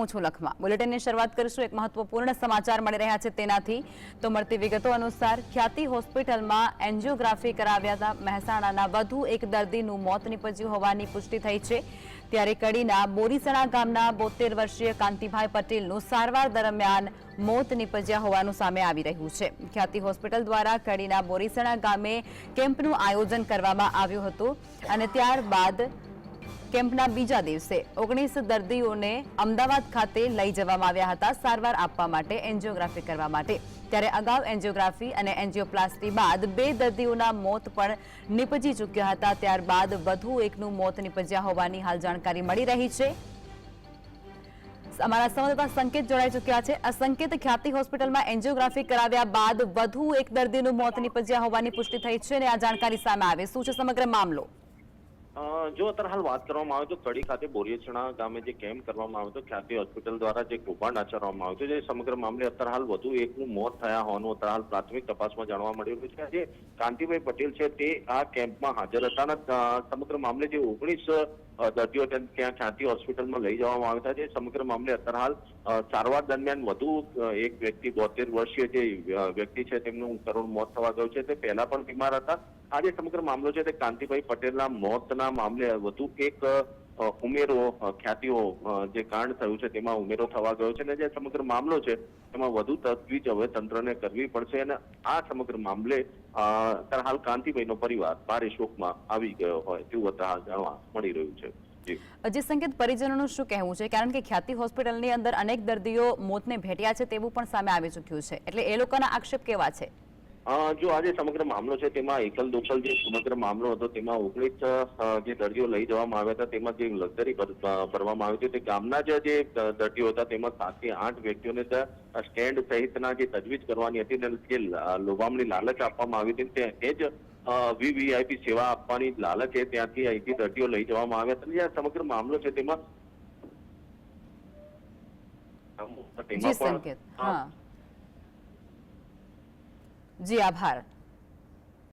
હું છું લખમાં. બુલેટિનની શરૂઆત કરીશું. એક મહત્વપૂર્ણ સમાચાર મળી રહ્યા છે તેનાથી. તો મળતી વિગતો અનુસાર, ખ્યાતિ હોસ્પિટલમાં એન્જિયોગ્રાફી કરાવ્યા હતા. મહેસાણાના વધુ એક દર્દીનું મોત નીપજ્યું હોવાની પુષ્ટિ થઈ છે. ત્યારે કડીના બોરીસણા ગામના બોતેર વર્ષીય કાંતિભાઈ પટેલનું સારવાર દરમિયાન મોત નીપજ્યા હોવાનું સામે આવી રહ્યું છે. ખ્યાતિ હોસ્પિટલ દ્વારા કડીના બોરીસણા ગામે કેમ્પનું આયોજન કરવામાં આવ્યું હતું. અને ત્યારબાદ કેમ્પના બીજા દિવસે ઓગણીસ દર્દીઓને અમદાવાદ ખાતે લઈ જવામાં આવ્યા હતા, સારવાર આપવા માટે, એન્જિયોગ્રાફી કરવા માટે. ત્યારે અગાઉ એન્જિયોગ્રાફી અને એન્જિયોપ્લાસ્ટી બાદ બે દર્દીઓના મોત પણ નીપજી ચૂક્યા હતા. ત્યારબાદ વધુ એકનું મોત નીપજ્યા હોવાની હાલ જાણકારી મળી રહી છે. અમારા સંવાદદાતા સંકેત જોડાઈ ચૂક્યા છે. આ સંકેત ખ્યાતિ હોસ્પિટલમાં એન્જિયોગ્રાફી કરાવ્યા બાદ વધુ એક દર્દીનું મોત નીપજ્યા હોવાની પુષ્ટિ થઈ છે અને આ જાણકારી સામે આવે. શું છે સમગ્ર મામલો? જો અત્યારે હાલ વાત કરવામાં આવે તો કડી ખાતે બોરિયછણા ગામે જે કેમ્પ કરવામાં આવ્યો હતો, ખ્યાતિ હોસ્પિટલ દ્વારા જે કૌભાંડ આચરવામાં આવ્યું હતું, જે સમગ્ર મામલે અત્યારે હાલ વધુ એકનું મોત થયા હોવાનું અત્યારે હાલ પ્રાથમિક તપાસમાં જાણવા મળ્યું છે. આજે કાંતિભાઈ પટેલ છે તે આ કેમ્પમાં હાજર હતા અને સમગ્ર મામલે જે ઓગણીસ દર્દીઓ ત્યાં ત્યાં હોસ્પિટલમાં લઈ જવામાં આવ્યા હતા જે સમગ્ર મામલે અત્યારે હાલ સારવાર દરમિયાન વધુ એક વ્યક્તિ બોતેર વર્ષીય જે વ્યક્તિ છે તેમનું કરુણ મોત થવા ગયું છે. તે પહેલા પણ બીમાર હતા. આ જે સમગ્ર મામલો છે તે કાંતિભાઈ પટેલના મોતના મામલે વધુ એક ઉમેરો ખ્યાતિઓ જે કાંડ થયું છે તેમાં ઉમેરો થવા ગયો છે અને જે સમગ્ર મામલો છે તેમાં વધુ તજવીજ હવે તંત્રને કરવી પડશે અને આ સમગ્ર મામલે હાલ કાંતિભાઈનો પરિવાર ભારે શોકમાં આવી ગયો હોય તેવું અત્યારે જાણવા મળી રહ્યું છે. અજીત સંકેત પરિજનોનું શું કહેવું છે? કારણ કે ખ્યાતિ હોસ્પિટલની અંદર અનેક દર્દીઓ મોતને ભેટ્યા છે તેવું પણ સામે આવી ચૂક્યું છે. એટલે એ લોકોના આક્ષેપ કેવા છે? જો આજે સમગ્ર મામલો છે તેમાં એકલ દોકલ જે સમગ્ર મામલો હતો તેમાં ઓગણીસ જે દર્દીઓ લઈ જવામાં આવ્યા હતા તેમાં જે લક્ઝરી ભરવામાં આવી હતી તે ગામના જ જે દર્દીઓ હતા તેમાં સાતથી આઠ વ્યક્તિઓને સ્ટેન્ડ સહિતના જે તજવીજ કરવાની હતી અને જે લોભામણી લાલચ આપવામાં આવી હતી તે જ વીવીઆઈપી સેવા આપવાની લાલચ છે ત્યાંથી અહીંથી દર્દીઓ લઈ જવામાં આવ્યા હતા અને આ સમગ્ર મામલો છે તેમાં તેમાં પણ સંકેત હા જી આભાર